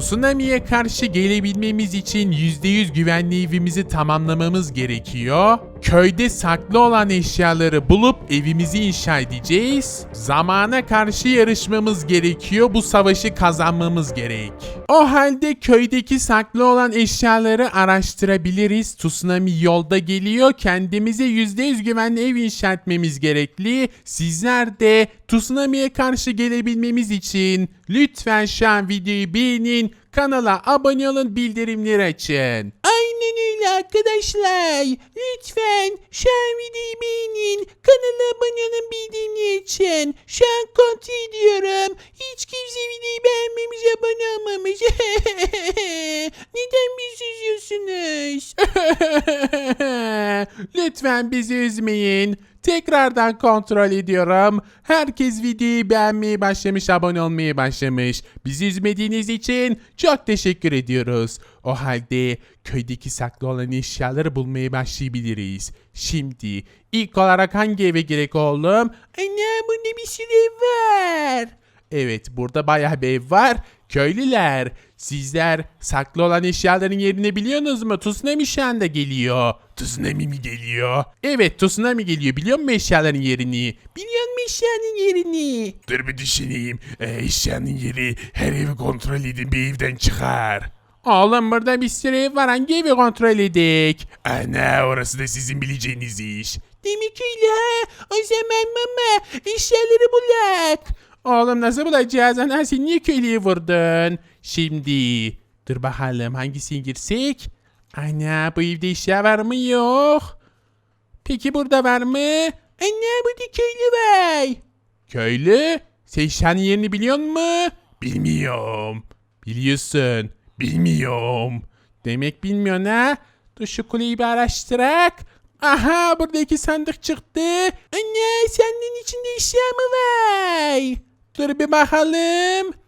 Tsunami'ye karşı gelebilmemiz için %100 güvenli evimizi tamamlamamız gerekiyor. Köyde saklı olan eşyaları bulup evimizi inşa edeceğiz. Zamana karşı yarışmamız gerekiyor. Bu savaşı kazanmamız gerek. O halde köydeki saklı olan eşyaları araştırabiliriz. Tsunami yolda geliyor. Kendimize %100 güvenli ev inşa etmemiz gerekli. Sizler de Tsunami'ye karşı gelebilmemiz için lütfen şu an videoyu beğenin. Kanala abone olun bildirimleri açın. Aynen öyle arkadaşlar. Lütfen şu an videoyu beğenin. Kanala abone olun için. Şu an kontrol ediyorum. Hiç kimse videoyu beğenmemiş abone olmamış. Neden bizi üzüyorsunuz? Lütfen bizi üzmeyin. Tekrardan kontrol ediyorum. Herkes videoyu beğenmeyi başlamış, abone olmayı başlamış. Bizi üzmediğiniz için çok teşekkür ediyoruz. O halde köydeki saklı olan eşyaları bulmaya başlayabiliriz. Şimdi ilk olarak hangi eve gerek oğlum? Ana burada bir sürü var. Evet burada bayağı bir ev var. Köylüler sizler saklı olan eşyaların yerini biliyorsunuz mu? Tsunami şu anda geliyor. Tsunami mi geliyor? Evet tsunami geliyor biliyor musun eşyaların yerini? Biliyor musun eşyanın yerini? Dur bir düşüneyim. E, eşyanın yeri her evi kontrol edin bir evden çıkar. Oğlum burada bir sürü ev var hangi evi kontrol edik? Ana orası da sizin bileceğiniz iş. Demek öyle ha. O zaman mama eşyaları bulak. Oğlum nasıl bulacağız? Ana sen niye köylüyü vurdun? Şimdi dur bakalım hangisini girsek? Ana bu evde eşya var mı yok? Peki burada var mı? Ana burada köylü var. Köylü? Sen eşyanın yerini biliyor musun? Bilmiyorum. Biliyorsun. Bilmiyorum. Demek bilmiyorsun ha? Dur şu kuleyi bir araştırak. Aha burada iki sandık çıktı. Ana sandığın içinde eşya mı var? Dur bir bakalım.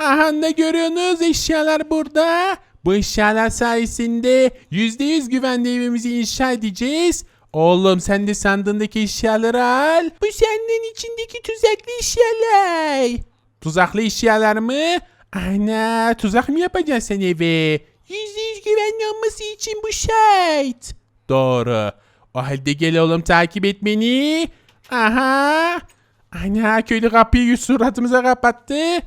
Aha ne görüyorsunuz? Eşyalar burada. Bu eşyalar sayesinde %100 güvenli evimizi inşa edeceğiz. Oğlum sen de sandığındaki eşyaları al. Bu sandığın içindeki tuzaklı eşyalar. Tuzaklı eşyalar mı? Ana tuzak mı yapacaksın sen eve? Yüzde yüz güvenli olması için bu şart. Doğru. O halde gel oğlum takip et beni. Aha. Ana köylü kapıyı suratımıza kapattı.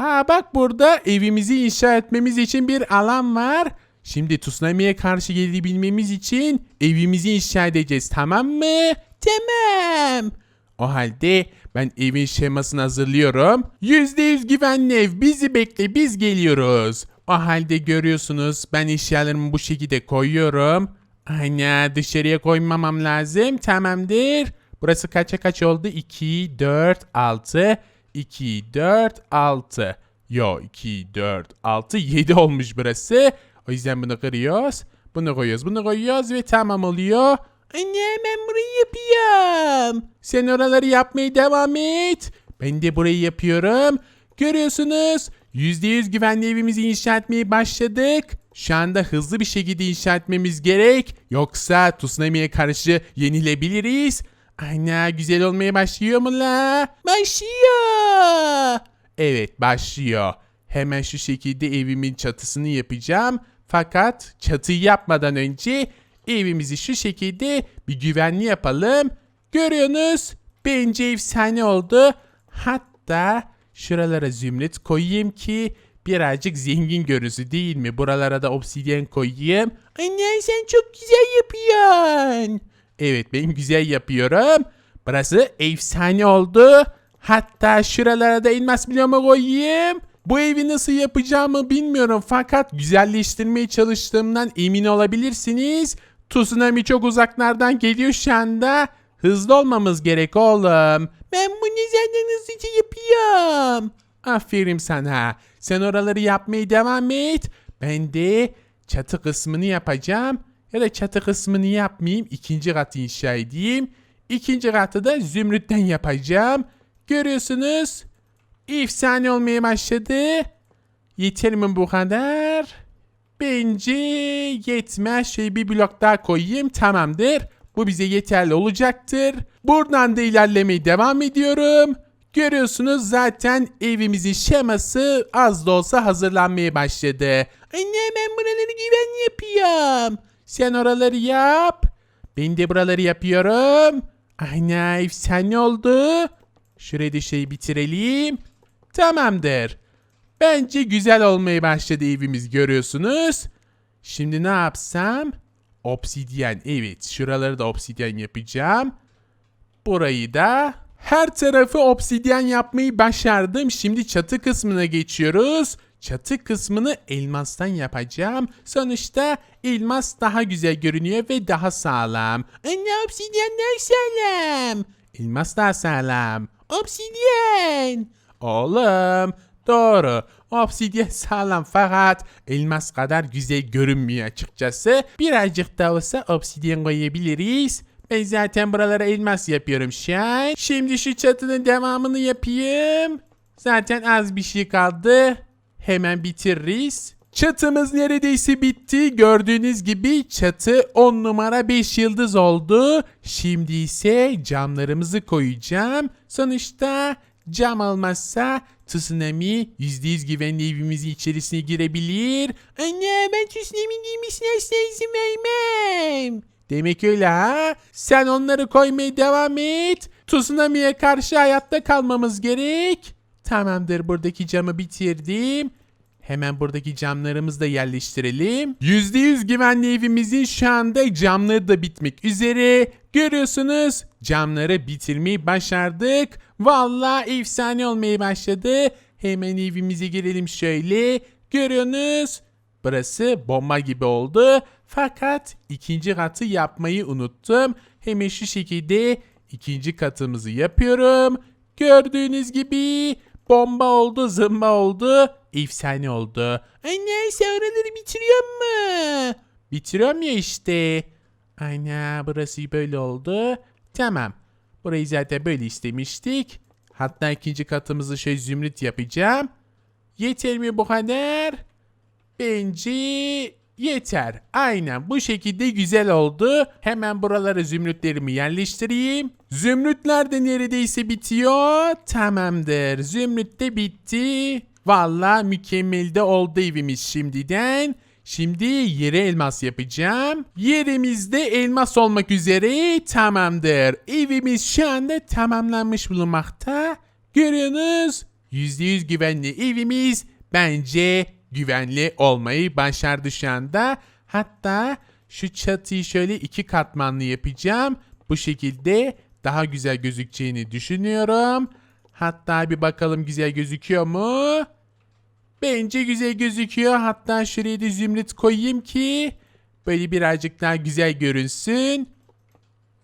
Aa bak burada evimizi inşa etmemiz için bir alan var. Şimdi tsunami'ye karşı gelebilmemiz için evimizi inşa edeceğiz tamam mı? Tamam. O halde ben evin şemasını hazırlıyorum. %100 güvenli ev bizi bekle biz geliyoruz. O halde görüyorsunuz ben eşyalarımı bu şekilde koyuyorum. Ana dışarıya koymamam lazım tamamdır. Burası kaça kaç oldu? 2, 4, 6, 2, 4, 6. Yo 2, 4, 6, 7 olmuş burası. O yüzden bunu kırıyoruz. Bunu koyuyoruz bunu koyuyoruz ve tamam oluyor. Anne ben burayı yapıyorum. Sen oraları yapmaya devam et. Ben de burayı yapıyorum. Görüyorsunuz %100 güvenli evimizi inşa etmeye başladık. Şu anda hızlı bir şekilde inşa etmemiz gerek. Yoksa tsunami'ye karşı yenilebiliriz. Ana güzel olmaya başlıyor mu la? Başlıyor. Evet başlıyor. Hemen şu şekilde evimin çatısını yapacağım. Fakat çatıyı yapmadan önce evimizi şu şekilde bir güvenli yapalım. Görüyorsunuz bence efsane oldu. Hatta şuralara zümrüt koyayım ki birazcık zengin görünsün değil mi? Buralara da obsidyen koyayım. Anne sen çok güzel yapıyorsun. Evet ben güzel yapıyorum. Burası efsane oldu. Hatta şuralara da elmas bloğumu koyayım. Bu evi nasıl yapacağımı bilmiyorum fakat güzelleştirmeye çalıştığımdan emin olabilirsiniz. Tsunami çok uzaklardan geliyor şu anda. Hızlı olmamız gerek oğlum. Ben bunu senden hızlıca yapıyorum. Aferin sana. Sen oraları yapmaya devam et. Ben de çatı kısmını yapacağım. Ya da çatı kısmını yapmayayım. ikinci katı inşa edeyim. İkinci katı da zümrütten yapacağım. Görüyorsunuz. Efsane olmaya başladı. Yeter mi bu kadar? Bence yetmez. Şey bir blok daha koyayım. Tamamdır. Bu bize yeterli olacaktır. Buradan da ilerlemeye devam ediyorum. Görüyorsunuz zaten evimizin şeması az da olsa hazırlanmaya başladı. Anne ben buraları güvenli yapıyorum. Sen oraları yap. Ben de buraları yapıyorum. Aynen efsane oldu. Şurayı da şey bitirelim. Tamamdır. Bence güzel olmaya başladı evimiz görüyorsunuz. Şimdi ne yapsam? Obsidyen evet şuraları da obsidyen yapacağım. Burayı da her tarafı obsidyen yapmayı başardım. Şimdi çatı kısmına geçiyoruz. Çatı kısmını elmastan yapacağım. Sonuçta elmas daha güzel görünüyor ve daha sağlam. Anne obsidyenler sağlam. Elmas daha sağlam. Obsidyen. Oğlum doğru. Obsidyen sağlam fakat elmas kadar güzel görünmüyor açıkçası. Birazcık da olsa obsidyen koyabiliriz. Ben zaten buralara elmas yapıyorum şu an. Şimdi şu çatının devamını yapayım. Zaten az bir şey kaldı. Hemen bitiririz. Çatımız neredeyse bitti. Gördüğünüz gibi çatı 10 numara 5 yıldız oldu. Şimdi ise camlarımızı koyacağım. Sonuçta cam olmazsa tsunami %100 güvenli evimizi içerisine girebilir. Anne ben tsunami giymesine asla izin. Demek öyle ha? Sen onları koymaya devam et. Tsunami'ye karşı hayatta kalmamız gerek. Tamamdır buradaki camı bitirdim. Hemen buradaki camlarımızı da yerleştirelim. %100 güvenli evimizin şu anda camları da bitmek üzere. Görüyorsunuz camları bitirmeyi başardık. Vallahi efsane olmaya başladı. Hemen evimize girelim şöyle. Görüyorsunuz. Burası bomba gibi oldu. Fakat ikinci katı yapmayı unuttum. Hemen şu şekilde ikinci katımızı yapıyorum. Gördüğünüz gibi bomba oldu, zımba oldu, efsane oldu. Anne sen oraları bitiriyor mu? Bitiriyorum ya işte. Aynen burası böyle oldu. Tamam. Burayı zaten böyle istemiştik. Hatta ikinci katımızı şöyle zümrüt yapacağım. Yeter mi bu kadar? Bence yeter. Aynen bu şekilde güzel oldu. Hemen buralara zümrütlerimi yerleştireyim. Zümrütler de neredeyse bitiyor. Tamamdır. Zümrüt de bitti. Valla mükemmel de oldu evimiz şimdiden. Şimdi yere elmas yapacağım. Yerimizde elmas olmak üzere tamamdır. Evimiz şu anda tamamlanmış bulunmakta. Görüyorsunuz %100 güvenli evimiz bence güvenli olmayı başardı şu anda. Hatta şu çatıyı şöyle iki katmanlı yapacağım. Bu şekilde daha güzel gözükeceğini düşünüyorum. Hatta bir bakalım güzel gözüküyor mu? Bence güzel gözüküyor. Hatta şuraya da zümrüt koyayım ki böyle birazcık daha güzel görünsün.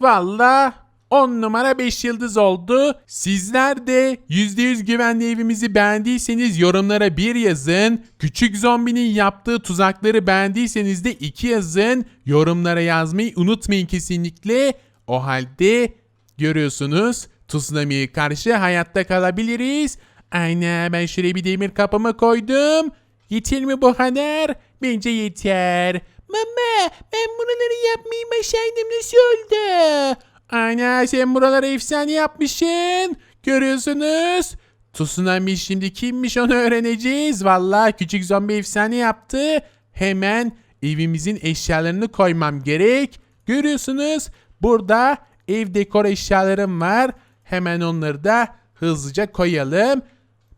Valla 10 numara 5 yıldız oldu. Sizler de %100 güvenli evimizi beğendiyseniz yorumlara 1 yazın. Küçük zombinin yaptığı tuzakları beğendiyseniz de 2 yazın. Yorumlara yazmayı unutmayın kesinlikle. O halde görüyorsunuz tsunami'ye karşı hayatta kalabiliriz. Aynen ben şuraya bir demir kapımı koydum. Yeter mi bu kadar? Bence yeter. Mama ben buraları yapmayı başardım nasıl oldu? Aynen sen buraları efsane yapmışsın. Görüyorsunuz. Tsunami şimdi kimmiş onu öğreneceğiz. Vallahi küçük zombi efsane yaptı. Hemen evimizin eşyalarını koymam gerek. Görüyorsunuz burada ev dekor eşyalarım var. Hemen onları da hızlıca koyalım.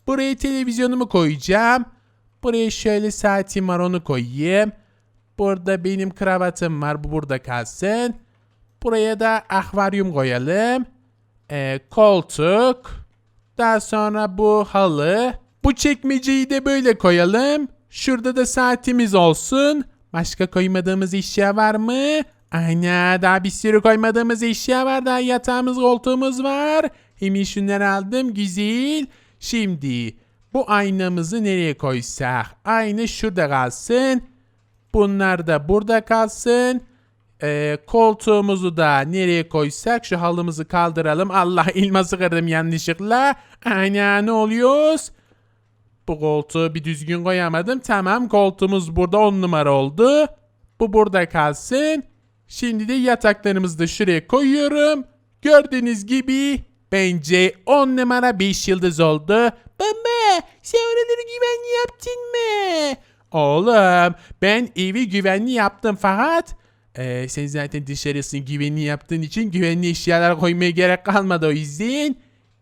Buraya televizyonumu koyacağım. Buraya şöyle saatim var onu koyayım. Burada benim kravatım var bu burada kalsın. Buraya da akvaryum koyalım. Ee, koltuk. Daha sonra bu halı. Bu çekmeceyi de böyle koyalım. Şurada da saatimiz olsun. Başka koymadığımız eşya var mı? Aynen daha bir sürü koymadığımız eşya var. Daha yatağımız koltuğumuz var. Hemen şunları aldım. Güzel. Şimdi bu aynamızı nereye koysak? Ayna şurada kalsın. Bunlar da burada kalsın. Ee, koltuğumuzu da nereye koysak şu halımızı kaldıralım. Allah ilması kırdım yanlışlıkla. Aynen ne oluyoruz? Bu koltuğu bir düzgün koyamadım. Tamam koltuğumuz burada 10 numara oldu. Bu burada kalsın. Şimdi de yataklarımızı da şuraya koyuyorum. Gördüğünüz gibi Bence 10 numara 5 yıldız oldu. Baba sen oraları güvenli yaptın mı? Oğlum ben evi güvenli yaptım fakat eee, sen zaten dışarısını güvenli yaptığın için güvenli eşyalar koymaya gerek kalmadı o yüzden.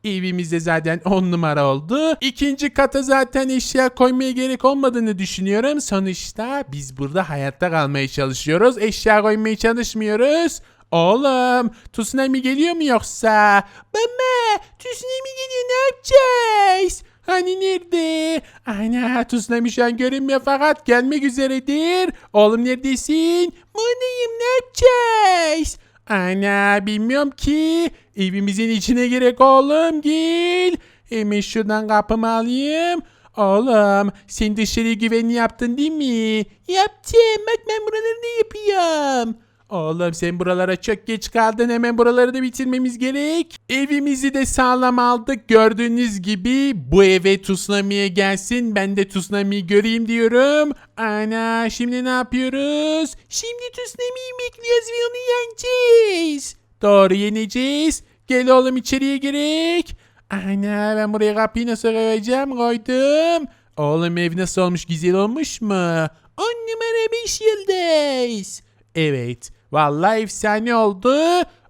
Evimizde zaten 10 numara oldu. İkinci kata zaten eşya koymaya gerek olmadığını düşünüyorum. Sonuçta biz burada hayatta kalmaya çalışıyoruz. Eşya koymaya çalışmıyoruz. Oğlum, tsunami geliyor mu yoksa? Baba tsunami geliyor ne yapacağız? Hani nerede? Ana tsunami şu an görünmüyor fakat gelmek üzeredir. Oğlum neredesin? Buradayım ne yapacağız? Ana bilmiyorum ki. Evimizin içine gerek oğlum gel. Hemen şuradan kapımı alayım. Oğlum sen dışarı güvenli yaptın değil mi? Yaptım bak ben buraları da yapıyorum. Oğlum sen buralara çok geç kaldın hemen buraları da bitirmemiz gerek. Evimizi de sağlam aldık gördüğünüz gibi bu eve tsunami'ye gelsin ben de tsunami'yi göreyim diyorum. Ana şimdi ne yapıyoruz? Şimdi tsunami'yi bekliyoruz ve onu yeneceğiz. Doğru yeneceğiz. Gel oğlum içeriye gerek. Ana ben buraya kapıyı nasıl koyacağım koydum. Oğlum ev nasıl olmuş güzel olmuş mu? 10 numara 5 yıldız. Evet. Vallahi efsane oldu.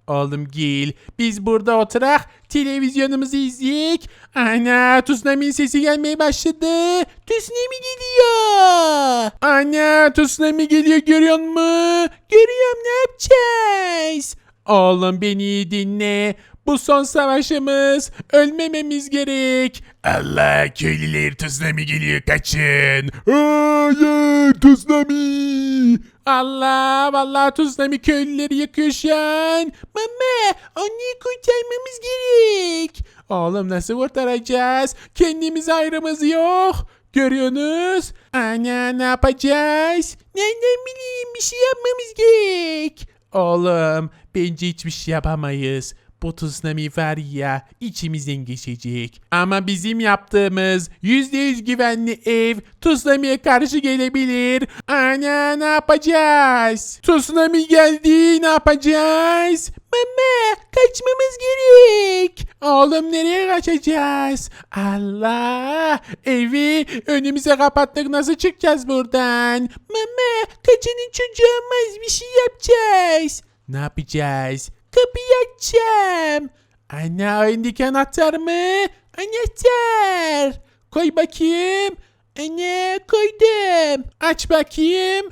Oğlum gel. Biz burada oturak televizyonumuzu izleyek. Ana tsunami'nin sesi gelmeye başladı. Tsunami geliyor. Ana tsunami geliyor görüyor musun? Görüyorum ne yapacağız? Oğlum beni iyi dinle. Bu son savaşımız. Ölmememiz gerek. Allah köylüler tsunami geliyor kaçın. Hayır tsunami. Allah vallahi tsunami köylüleri yakıyor şu an. Mama onu kurtarmamız gerek. Oğlum nasıl kurtaracağız? Kendimiz ayrımız yok. Görüyorsunuz? Ana ne yapacağız? Nereden bileyim bir şey yapmamız gerek. Oğlum bence hiçbir şey yapamayız. Bu tsunami var ya içimizden geçecek. Ama bizim yaptığımız %100 güvenli ev tsunami'ye karşı gelebilir. Ana ne yapacağız? Tsunami geldi ne yapacağız? Mama kaçmamız gerek. Oğlum nereye kaçacağız? Allah! Evi önümüze kapattık nasıl çıkacağız buradan? Mama kaçanın çocuğu olmaz bir şey yapacağız. Ne yapacağız? Kapıyı. Ana oyundaki anahtar mı? Anahtar. Koy bakayım. Ana koydum. Aç bakayım.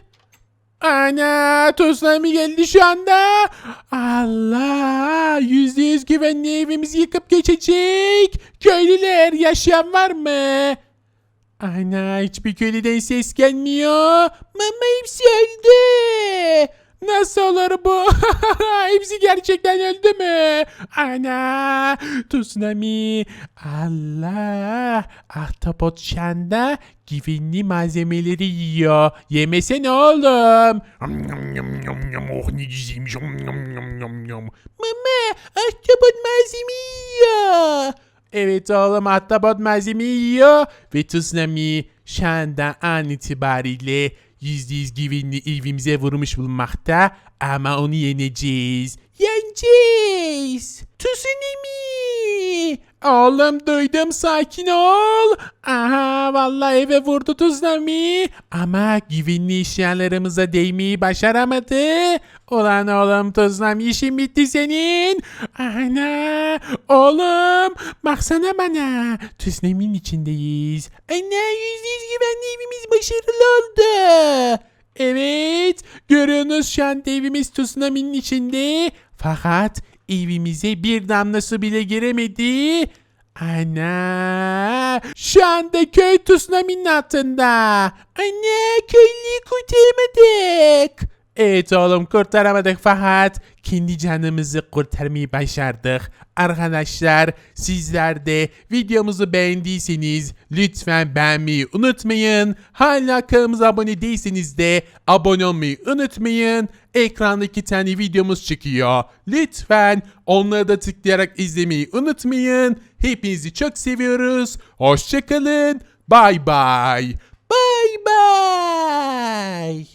Ana tsunami geldi şu anda. Allah yüzde yüz güvenli evimizi yıkıp geçecek. Köylüler yaşayan var mı? Ana hiçbir köylüden ses gelmiyor. Mama hepsi öldü. Nasıl olur bu? Hepsi gerçekten öldü mü? Ana! Tsunami! Allah! Ahtapot şu anda güvenli malzemeleri yiyor. Yemesene oğlum. Oh ne güzelmiş. Mama ahtapot malzeme yiyor. Evet oğlum ahtapot malzemeyi yiyor ve tsunami şu anda an itibariyle %100 güvenli evimize vurmuş bulunmakta ama onu yeneceğiz. Yeneceğiz. Tsunami. Oğlum duydum sakin ol. Aha vallahi eve vurdu tsunami. Ama güvenli eşyalarımıza değmeyi başaramadı. Ulan oğlum tsunami işin bitti senin. Ana oğlum baksana bana. Tsunami'nin içindeyiz. Ana yüzde yüz güvenli evimiz başarılı oldu. Evet görüyorsunuz şu anda evimiz tsunami'nin içinde. Fakat evimize bir damlası bile giremedi. Ana şu anda köy tsunami'nin altında. Ana köylüyü kurtaramadık. Evet oğlum kurtaramadık fakat kendi canımızı kurtarmayı başardık. Arkadaşlar sizler de videomuzu beğendiyseniz lütfen beğenmeyi unutmayın. Hala kanalımıza abone değilseniz de abone olmayı unutmayın. Ekranda iki tane videomuz çıkıyor. Lütfen onları da tıklayarak izlemeyi unutmayın. Hepinizi çok seviyoruz. Hoşçakalın. Bay bay. Bye bye.